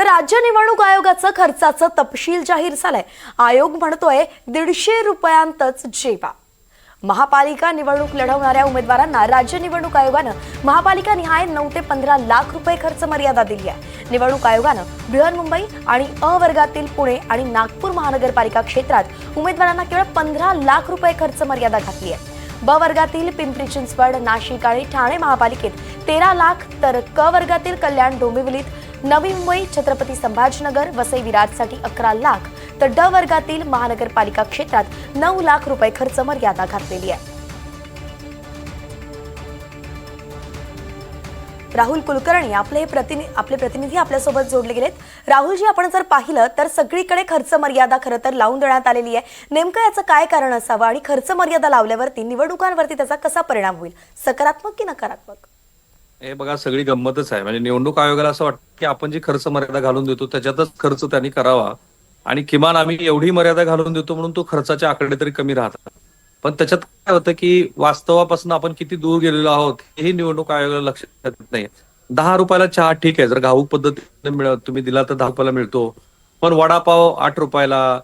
तर राज्य निवडणूक आयोगाचं खर्चाचं तपशील जाहीर झालंय. आयोग म्हणतोय दीडशे रुपयांतच जेवा. महापालिका निवडणूक लढवणाऱ्या उमेदवारांना राज्य निवडणूक आयोगानं महापालिका निहाय नऊ ते पंधरा लाख रुपये खर्च मर्यादा दिली आहे. निवडणूक आयोगानं बृहन्मुंबई आणि अ वर्गातील पुणे आणि नागपूर महानगरपालिका क्षेत्रात उमेदवारांना केवळ पंधरा लाख रुपये खर्च मर्यादा घातली आहे. ब वर्गातील पिंपरी चिंचवड नाशिक आणि ठाणे महापालिकेत तेरा लाख तर क वर्गातील कल्याण डोंबिवलीत नवी मुंबई छत्रपती संभाजीनगर वसई विराटसाठी अकरा लाख. तर ड वर्गातील महानगरपालिका क्षेत्रात नऊ लाख रुपये खर्च मर्यादा घातलेली आहे. राहुल कुलकर्णी आपले प्रतिनि आपले प्रतिनिधी आपल्यासोबत जोडले गेलेत. राहुलजी आपण जर पाहिलं तर सगळीकडे खर्च मर्यादा खरं तर लावून देण्यात आलेली आहे. नेमकं याचं काय कारण असावं आणि खर्च मर्यादा लावल्यावरती निवडणुकांवरती त्याचा कसा परिणाम होईल? सकारात्मक की नकारात्मक? हे बघा सगळी गंमतच आहे. म्हणजे निवडणूक आयोगाला असं वाटतं की आपण जी खर्च मर्यादा घालून देतो त्याच्यातच खर्च त्यांनी करावा. आणि किमान आम्ही एवढी मर्यादा घालून देतो म्हणून तो खर्चाचे आकडे तरी कमी राहतात. पण त्याच्यात काय होतं की वास्तवापासून आपण किती दूर गेलेलो आहोत हेही निवडणूक आयोगाला लक्षात येत नाही. दहा रुपयाला चहा ठीक आहे. जर घाऊक पद्धतीने मिळत तुम्ही दिला तर दहा रुपयाला मिळतो. पण वडापाव आठ रुपयाला.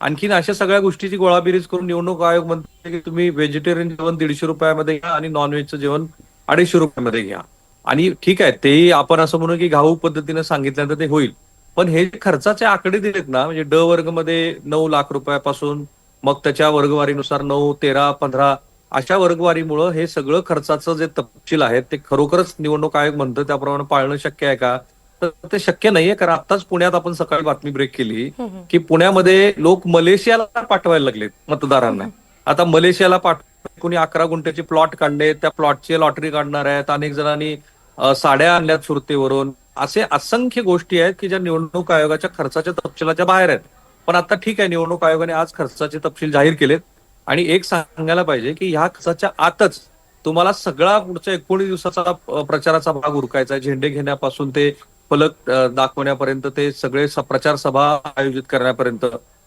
आणखीन अशा सगळ्या गोष्टीची गोळाबिरीज करून निवडणूक आयोग म्हणते की तुम्ही व्हेजिटेरियन जेवण दीडशे रुपयामध्ये घ्या आणि नॉनव्हेजचं जेवण अडीचशे रुपयामध्ये घ्या. आणि ठीक आहे तेही आपण असं म्हणू की घाऊक पद्धतीने सांगितल्यानंतर ते होईल. पण हे खर्चाचे आकडे दिलेत ना म्हणजे ड वर्गमध्ये नऊ लाख रुपयापासून मग त्याच्या वर्गवारीनुसार नऊ तेरा पंधरा अशा वर्गवारीमुळं हे सगळं खर्चाचं जे तपशील आहेत ते खरोखरच निवडणूक आयोग म्हणतं त्याप्रमाणे पाळणं शक्य आहे का? तर ते शक्य नाहीये कारण आताच पुण्यात आपण सकाळी बातमी ब्रेक केली की पुण्यामध्ये लोक मलेशियाला पाठवायला लागलेत मतदारांना. आता मलेशियाला पाठव कोणी अकरा गुंठ्याचे प्लॉट काढले त्या प्लॉटची लॉटरी काढणार आहेत अनेक जणांनी साड्या आणल्यात सुरतेवरून. असे असंख्य गोष्टी आहेत की ज्या निवडणूक आयोगाच्या खर्चाच्या तपशिलाच्या बाहेर आहेत. पण आता ठीक आहे निवडणूक आयोगाने आज खर्चाचे तपशील जाहीर केलेत. आणि एक सांगायला पाहिजे की ह्या खर्चाच्या आतच तुम्हाला सगळा पुढच्या एकोणीस दिवसाचा प्रचाराचा भाग उरकायचा आहे. झेंडे घेण्यापासून ते फलक दाखवण्यापर्यंत ते सगळे स- प्रचार सभा आयोजित करण्यापर्यंत.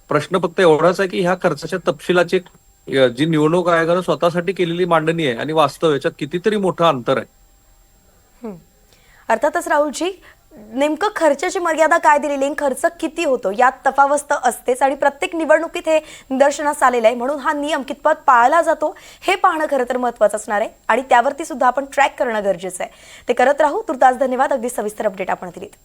प्रश्न फक्त एवढाच आहे की ह्या खर्चाच्या तपशिलाची जी निवडणूक आयोगानं स्वतःसाठी केलेली मांडणी आहे आणि वास्तव याच्यात कितीतरी मोठं अंतर आहे. अर्थातच राहुलजी नेमकं खर्चाची मर्यादा काय दिलेली आहे खर्च किती होतो? यात तफावस्त असतेच आणि प्रत्येक निवडणुकीत हे निदर्शनास आलेलं आहे. म्हणून हा नियम कितपत पाळला जातो हे पाहणं खरं तर महत्वाचं असणार आहे आणि त्यावरती सुद्धा आपण ट्रॅक करणं गरजेचं आहे. ते करत राहू. तुर्तास धन्यवाद. अगदी सविस्तर अपडेट आपण दिलीत.